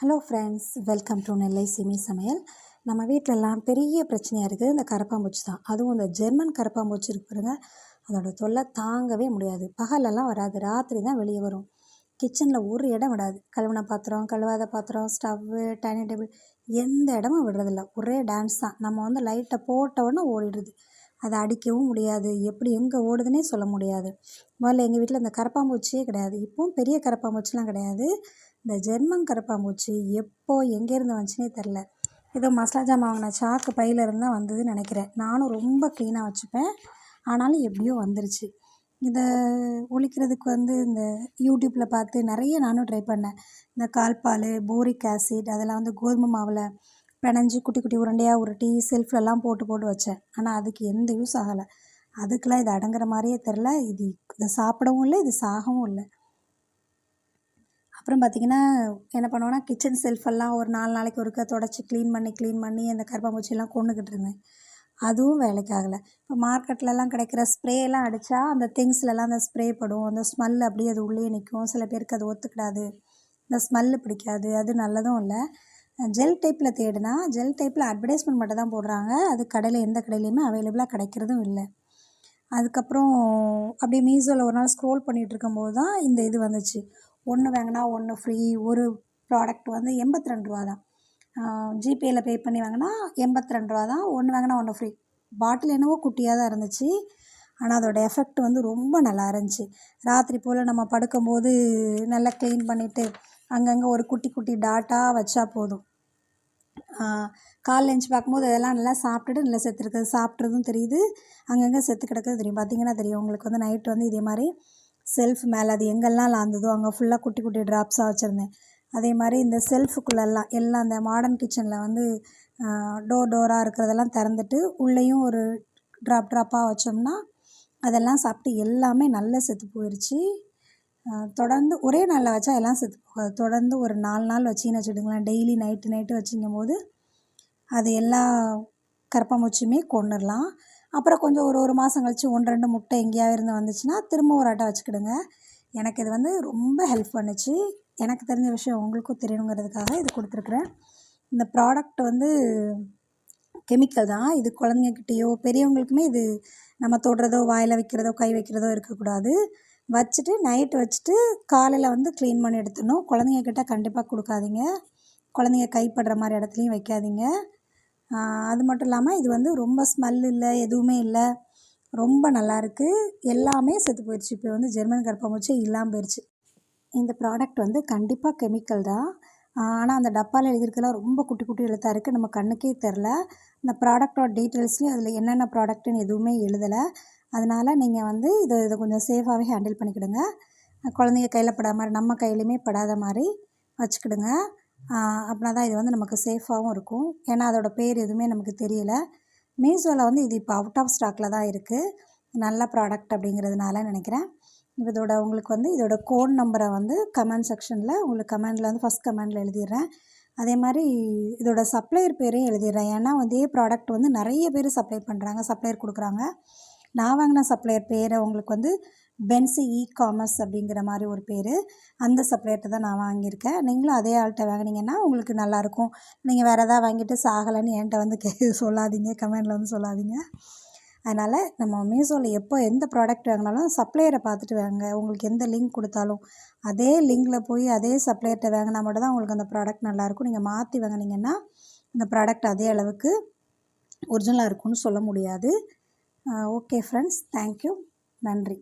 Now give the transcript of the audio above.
Hello friends welcome to Nellai Simi Samayal. நம்ம வீட்டிலலாம் பெரிய பிரச்சனையாக இருக்குது. இந்த கரப்பாம்பூச்சி தான். அதுவும் இந்த ஜெர்மன் கரப்பாம்பூச்சி இருக்கு பாருங்க. அதோட தொல்லை தாங்கவே முடியாது. பகலெல்லாம் வராது. ராத்திரி தான் வெளியே வரும். கிச்சனில் ஒரு இடம் விடாது. கழுவின பாத்திரம் கழுவாத பாத்திரம் ஸ்டவ்வு டைனிங் டேபிள் எந்த இடமும் விடுறதில்ல. ஒரே டான்ஸ் தான். நம்ம வந்து லைட்டை போட்ட உடனே ஓடிடுது அதை அடிக்கவும் முடியாது. எப்படி எங்கே ஓடுதுன்னே சொல்ல முடியாது. முதல்ல எங்கள் வீட்டில் இந்த கரப்பாம்பூச்சியே கிடையாது. இப்போவும் பெரிய கரப்பாம்பூச்சிலாம் கிடையாது. இந்த ஜெர்மன் கரப்பாம்பூச்சி எப்போ எங்கேருந்து வந்துச்சுனே தெரில ஏதோ மசாலா ஜாமான் வாங்கின சாக்கு பையிலிருந்து தான் வந்ததுன்னு நினைக்கிறேன். நானும் ரொம்ப க்ளீனாக வச்சுப்பேன். ஆனாலும் எப்படியோ வந்துருச்சு. இதை ஒழிக்கிறதுக்கு வந்து இந்த யூடியூப்பில் பார்த்து நிறைய நானும் ட்ரை பண்ணேன். இந்த கால்பால் போரிக் ஆசிட் அதெல்லாம் வந்து கோதுமை மாவில் பினஞ்சி குட்டி குட்டி உருண்டையாக உருட்டி செல்ஃப்லலாம் போட்டு போட்டு வச்சேன். ஆனால் அதுக்கு எந்த யூஸ் ஆகலை. அதுக்கெலாம் இது அடங்குற மாதிரியே தெரில இது இதை சாப்பிடவும் இல்லை இது சாகவும் இல்லை. அப்புறம் பார்த்திங்கன்னா என்ன பண்ணுவேன்னா கிச்சன் செல்ஃபெல்லாம் ஒரு நாலு நாளைக்கு ஒருக்க தொடச்சி க்ளீன் பண்ணி க்ளீன் பண்ணி அந்த கருப்பாம்பூச்சியெல்லாம் கொண்டுக்கிட்டு இருந்தேன். அதுவும் வேலைக்கு ஆகலை. இப்போ மார்க்கெட்லலாம் கிடைக்கிற ஸ்ப்ரேலாம் அடித்தா அந்த திங்ஸ்லலாம் அந்த ஸ்ப்ரே படும். அந்த ஸ்மெல் அப்படியே அது உள்ளே நிற்கும் சில பேருக்கு அது ஒத்துக்கிடாது. இந்த ஸ்மெல்லு பிடிக்காது. அது நல்லதும் இல்லை. ஜெல் டைப்பில் தேடினா ஜெல் டைப்பில் அட்வர்டைஸ்மெண்ட் மட்டும் தான் போடுறாங்க. அது கடையில் எந்த கடையிலையுமே அவைலபிளாக கிடைக்கிறதும் இல்லை. அதுக்கப்புறம் அப்படியே மீஷோவில் ஒரு நாள் ஸ்க்ரோல் பண்ணிகிட்டு இருக்கும்போது தான் இந்த இது வந்துச்சு. ஒன்று வாங்கினா ஒன்று ஃப்ரீ ஒரு ப்ராடக்ட் வந்து எண்பத்தி ரெண்டு ரூபா தான். ஜிபேயில் பே பண்ணி வாங்கினா எண்பத்தி ரெண்டு ரூபா தான். ஒன்று வாங்கினா ஒன்று ஃப்ரீ பாட்டில் என்னவோ குட்டியாக தான் இருந்துச்சு. ஆனால் அதோடய எஃபெக்ட் வந்து ரொம்ப நல்லா இருந்துச்சு. ராத்திரி போல் நம்ம படுக்கும்போது நல்லா க்ளீன் பண்ணிவிட்டு அங்கங்கே ஒரு குட்டி குட்டி டாட்டாக வச்சா போதும். காலைல எழுந்துச்சி பார்க்கும்போது அதெல்லாம் நல்லா சாப்பிட்டுட்டு நல்லா செத்துருக்குது. சாப்பிட்றதும் தெரியுது. அங்கங்கே செத்து கிடக்குது. தெரியும். பார்த்திங்கன்னா தெரியும். உங்களுக்கு வந்து நைட்டு வந்து இதே மாதிரி செல்ஃப் மேலே அது எங்கெல்லாம் லாந்ததோ அங்கே ஃபுல்லாக குட்டி குட்டி ட்ராப்ஸாக வச்சுருந்தேன். அதே மாதிரி இந்த செல்ஃபுக்குள்ளெல்லாம் எல்லாம் அந்த மாடர்ன் கிச்சனில் வந்து டோர் டோராக இருக்கிறதெல்லாம் திறந்துட்டு உள்ளேயும் ஒரு ட்ராப் ட்ராப்பாக வச்சோம்னா அதெல்லாம் சாப்பிட்டு எல்லாமே நல்லா செத்து போயிடுச்சு தொடர்ந்து ஒரே நாளில் வச்சா எல்லாம் செத்து போகாது. தொடர்ந்து ஒரு நாலு நாள் வச்சிங்கன்னு வச்சுக்கிட்டுங்களேன் டெய்லி நைட்டு நைட்டு வச்சிங்கும் போது அது எல்லா கரப்பாம்பூச்சியுமே கொண்டுடலாம் அப்புறம் கொஞ்சம் ஒரு ஒரு மாதம் கழித்து ஒன்று ரெண்டு முட்டை எங்கேயாவது இருந்து வந்துச்சுன்னா திரும்ப ஒரு அட்டை வச்சுக்கிடுங்க. எனக்கு இது வந்து ரொம்ப ஹெல்ப் பண்ணுச்சு. எனக்கு தெரிஞ்ச விஷயம் உங்களுக்கும் தெரியணுங்கிறதுக்காக இது கொடுத்துருக்குறேன். இந்த ப்ராடக்ட் வந்து கெமிக்கல் தான். இது குழந்தைங்கக்கிட்டேயோ பெரியவங்களுக்குமே இது நம்ம தொடுறதோ வாயில் வைக்கிறதோ கை வைக்கிறதோ இருக்கக்கூடாது. வச்சுட்டு நைட் வச்சுட்டு காலையில் வந்து க்ளீன் பண்ணி எடுத்துடணும். குழந்தைங்கக்கிட்ட கண்டிப்பாக கொடுக்காதீங்க. குழந்தைங்க கைப்படுற மாதிரி இடத்துலையும் வைக்காதீங்க. அது மட்டும் இல்லாமல் இது வந்து ரொம்ப ஸ்மெல் இல்லை எதுவுமே இல்லை. ரொம்ப நல்லாயிருக்கு எல்லாமே செத்து போயிடுச்சு இப்போ வந்து ஜெர்மன் கர்ப்பம்பூச்சி இல்லாமல் போயிடுச்சு இந்த ப்ராடக்ட் வந்து கண்டிப்பாக கெமிக்கல் தான். ஆனால் அந்த டப்பாவில் எழுதியிருக்கலாம் ரொம்ப குட்டி குட்டி எழுத்தாக இருக்குது நம்ம கண்ணுக்கே தெரில இந்த ப்ராடக்டோட டீட்டெயில்ஸ்லேயும் அதில் என்னென்ன ப்ராடக்ட்டுன்னு எதுவுமே எழுதலை. அதனால் நீங்கள் வந்து இதை இதை கொஞ்சம் சேஃபாகவே ஹேண்டில் பண்ணிக்கிடுங்க. குழந்தைங்க கையில் படாத மாதிரி நம்ம கையிலையுமே படாத மாதிரி வச்சுக்கிடுங்க. அப்படின்னா தான் இது வந்து நமக்கு சேஃபாகவும் இருக்கும். ஏன்னா அதோடய பேர் எதுவுமே நமக்கு தெரியல. மீஷோவில் வந்து இது இப்போ அவுட் ஆஃப் ஸ்டாக்கில் தான் இருக்குது நல்ல ப்ராடக்ட் அப்படிங்கிறதுனால நினைக்கிறேன். இதோட உங்களுக்கு வந்து இதோட கோட் நம்பரை வந்து கமெண்ட் செக்ஷனில் உங்களுக்கு கமெண்டில் வந்து ஃபஸ்ட் கமெண்டில் எழுதிடுறேன். அதே மாதிரி இதோட சப்ளையர் பேரையும் எழுதிடுறேன். ஏன்னா இதே ப்ராடக்ட் வந்து நிறைய பேர் சப்ளை பண்ணுறாங்க சப்ளையர் கொடுக்குறாங்க. நான் வாங்கின சப்ளையர் பேரை உங்களுக்கு வந்து பென்ஸு இ காமர்ஸ் அப்படிங்கிற மாதிரி ஒரு பேர். அந்த சப்ளையர்கிட்ட தான் நான் வாங்கியிருக்கேன். நீங்களும் அதே ஆள்கிட்ட வாங்கினீங்கன்னா உங்களுக்கு நல்லாயிருக்கும். நீங்கள் வேறு எதாவது வாங்கிட்டு சாகலைன்னு என்கிட்ட வந்து கே சொல்லாதீங்க. கமெண்டில் வந்து சொல்லாதீங்க. அதனால் நம்ம மீஷோவில் எப்போ எந்த ப்ராடக்ட் வாங்கினாலும் சப்ளையரை பார்த்துட்டு வாங்க. உங்களுக்கு எந்த லிங்க் கொடுத்தாலும். அதே லிங்கில் போய் அதே சப்ளையர்கிட்ட வாங்கினா மட்டும் தான் உங்களுக்கு அந்த ப்ராடக்ட் நல்லாயிருக்கும். நீங்கள் மாற்றி வாங்கினீங்கன்னா இந்த ப்ராடக்ட் அதே அளவுக்கு ஒரிஜினலாக இருக்கும்னு சொல்ல முடியாது. ஓகே ஃப்ரெண்ட்ஸ் தேங்க்யூ நன்றி.